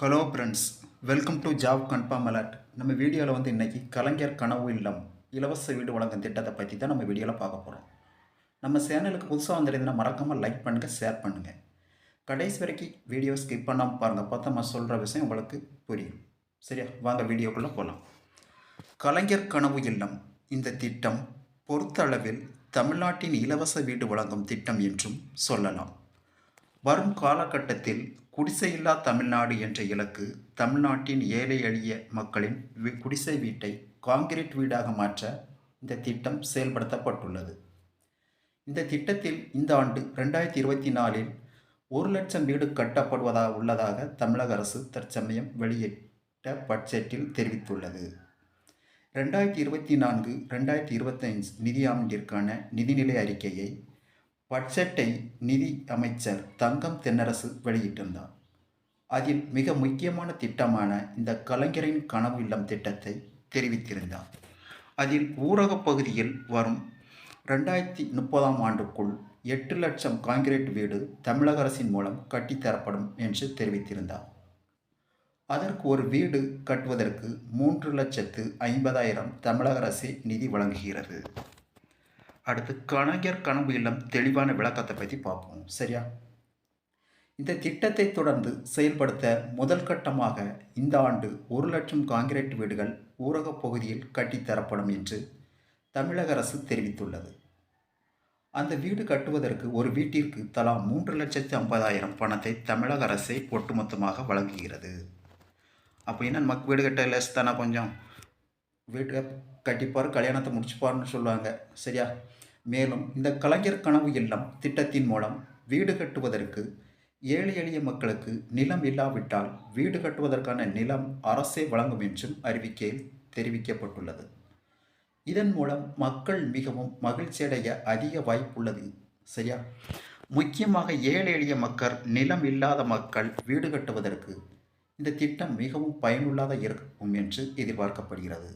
Hello friends welcome to job confirm alert நம்ம வீடியோவில் வந்து இன்றைக்கி கலைஞர் கனவு இல்லம் இலவச வீடு வழங்கும் திட்டத்தை பற்றி தான் நம்ம வீடியோவில் பார்க்க போகிறோம் நம்ம சேனலுக்கு புதுசாக வந்திருந்தா மறக்காமல் லைக் பண்ணுங்கள் ஷேர் பண்ணுங்கள் கடைசி வரைக்கும் வீடியோ ஸ்கிப் பண்ணாமல் பாருங்கள் அப்போ நம்ம சொல்கிற விஷயம் உங்களுக்கு புரியும். சரியா? வாங்க வீடியோக்குள்ளே போகலாம் கலைஞர் கனவு இல்லம் இந்த திட்டம் பொறுத்தளவில் தமிழ்நாட்டின் இலவச வீடு வழங்கும் திட்டம் என்றும் சொல்லலாம். வரும் காலகட்டத்தில் குடிசையில்லா தமிழ்நாடு என்ற இலக்கு தமிழ்நாட்டின் ஏழை எளிய மக்களின் குடிசை வீட்டை கான்கிரீட் வீடாக மாற்ற இந்த திட்டம் செயல்படுத்தப்பட்டுள்ளது. இந்த திட்டத்தில் இந்த ஆண்டு ரெண்டாயிரத்தி இருபத்தி நாலில் ஒரு லட்சம் வீடு கட்டப்படுவதாக உள்ளதாக தமிழக அரசு தற்சமயம் வெளியிட்ட பட்ஜெட்டில் தெரிவித்துள்ளது. ரெண்டாயிரத்தி இருபத்தி நான்கு ரெண்டாயிரத்தி இருபத்தைந்து நிதியாண்டிற்கான நிதிநிலை அறிக்கையை பட்ஜெட்டை நிதி அமைச்சர் தங்கம் தென்னரசு வெளியிட்டிருந்தார். அதில் மிக முக்கியமான திட்டமான இந்த கலைஞரின் கனவு இல்லம் திட்டத்தை தெரிவித்திருந்தார். அதில் ஊரகப் பகுதியில் வரும் ரெண்டாயிரத்தி முப்பதாம் ஆண்டுக்குள் எட்டு லட்சம் காங்கிரீட் வீடு தமிழக அரசின் மூலம் கட்டித்தரப்படும் என்று தெரிவித்திருந்தார். அதற்கு ஒரு வீடு கட்டுவதற்கு மூன்று லட்சத்து ஐம்பதாயிரம் தமிழக அரசே நிதி வழங்குகிறது. அடுத்து கணகர் கனவு இல்லம் தெளிவான விளக்கத்தை பற்றி பார்ப்போம். சரியா? இந்த திட்டத்தை தொடர்ந்து செயல்படுத்த முதல் கட்டமாக இந்த ஆண்டு ஒரு லட்சம் காங்கிரீட் வீடுகள் ஊரகப் பகுதியில் கட்டித்தரப்படும் என்று தமிழக அரசு தெரிவித்துள்ளது. அந்த வீடு கட்டுவதற்கு ஒரு வீட்டிற்கு தலா மூன்று லட்சத்து ஐம்பதாயிரம் பணத்தை தமிழக அரசே ஒட்டுமொத்தமாக வழங்குகிறது. அப்படின்னா நமக்கு வீடு கட்ட லெஸ் தானே கொஞ்சம்? வீட்டை கட்டிப்பார் கல்யாணத்தை முடிச்சுப்பார்னு சொல்லுவாங்க. சரியா? மேலும் இந்த கலைஞர் கனவு இல்லம் திட்டத்தின் மூலம் வீடு கட்டுவதற்கு ஏழை எளிய மக்களுக்கு நிலம் இல்லாவிட்டால் வீடு கட்டுவதற்கான நிலம் அரசே வழங்கும் என்றும் அறிவிக்கையில் தெரிவிக்கப்பட்டுள்ளது. இதன் மூலம் மக்கள் மிகவும் மகிழ்ச்சியடைய அதிக வாய்ப்புள்ளது. சரியா? முக்கியமாக ஏழை எளிய மக்கள் நிலம் இல்லாத மக்கள் வீடு கட்டுவதற்கு இந்த திட்டம் மிகவும் பயனுள்ளதாக இருக்கும் என்று எதிர்பார்க்கப்படுகிறது.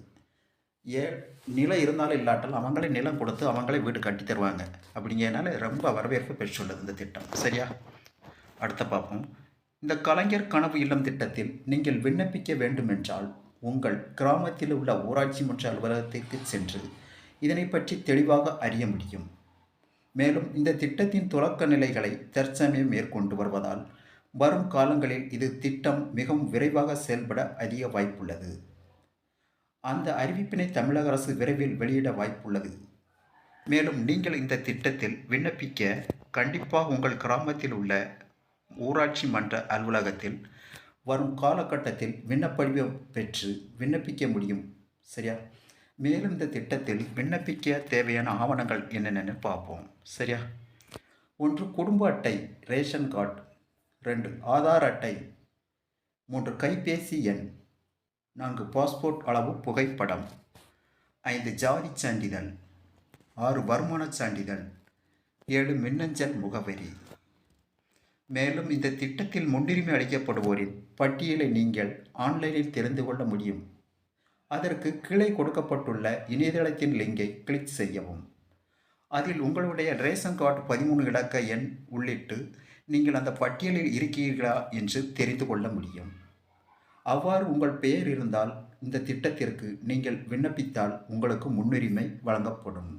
ஏ நிலம் இருந்தாலும் இல்லாட்டாலும் அவங்களே நிலம் கொடுத்து அவங்களே வீடு கட்டி தருவாங்க. அப்படிங்கிறனால ரொம்ப வரவேற்பு பெற்றுள்ளது இந்த திட்டம். சரியா? அடுத்த பார்ப்போம். இந்த கலைஞர் கனவு இல்லம் திட்டத்தில் நீங்கள் விண்ணப்பிக்க வேண்டுமென்றால் உங்கள் கிராமத்தில் உள்ள ஊராட்சி மன்ற அலுவலகத்திற்கு சென்று இதனை பற்றி தெளிவாக அறிய முடியும். மேலும் இந்த திட்டத்தின் தொடக்க நிலைகளை தற்சமயம் மேற்கொண்டு வருவதால் வரும் காலங்களில் இது திட்டம் மிகவும் விரைவாக செயல்பட அதிக வாய்ப்புள்ளது. அந்த அறிவிப்பினை தமிழக அரசு விரைவில் வெளியிட வாய்ப்புள்ளது. மேலும் நீங்கள் இந்த திட்டத்தில் விண்ணப்பிக்க கண்டிப்பாக உங்கள் கிராமத்தில் உள்ள ஊராட்சி மன்ற அலுவலகத்தில் வரும் காலகட்டத்தில் விண்ணப்படிவம் பெற்று விண்ணப்பிக்க முடியும். சரியா? மேலும் இந்த திட்டத்தில் விண்ணப்பிக்க தேவையான ஆவணங்கள் என்னென்னு பார்ப்போம். சரியா? ஒன்று குடும்ப அட்டை ரேஷன் கார்டு. ரெண்டு ஆதார் அட்டை. மூன்று கைபேசி எண். நான்கு பாஸ்போர்ட் அளவு புகைப்படம். ஐந்து ஜாதி சான்றிதழ். ஆறு வருமானச் சான்றிதழ். ஏழு மின்னஞ்சல் முகவரி. மேலும் இந்த திட்டத்தில் முன்னுரிமை அளிக்கப்படுவோரின் பட்டியலை நீங்கள் ஆன்லைனில் தெரிந்து கொள்ள முடியும். அதற்கு கீழே கொடுக்கப்பட்டுள்ள இணையதளத்தின் லிங்கை கிளிக் செய்யவும். அதில் உங்களுடைய ரேஷன் கார்டு பதிமூணு இலக்க எண் உள்ளிட்டு நீங்கள் அந்த பட்டியலில் இருக்கிறீர்களா என்று தெரிந்து கொள்ள முடியும். அவ்வாறு உங்கள் பெயர் இருந்தால் இந்த திட்டத்திற்கு நீங்கள் விண்ணப்பித்தால் உங்களுக்கு முன்னுரிமை வழங்கப்படும்.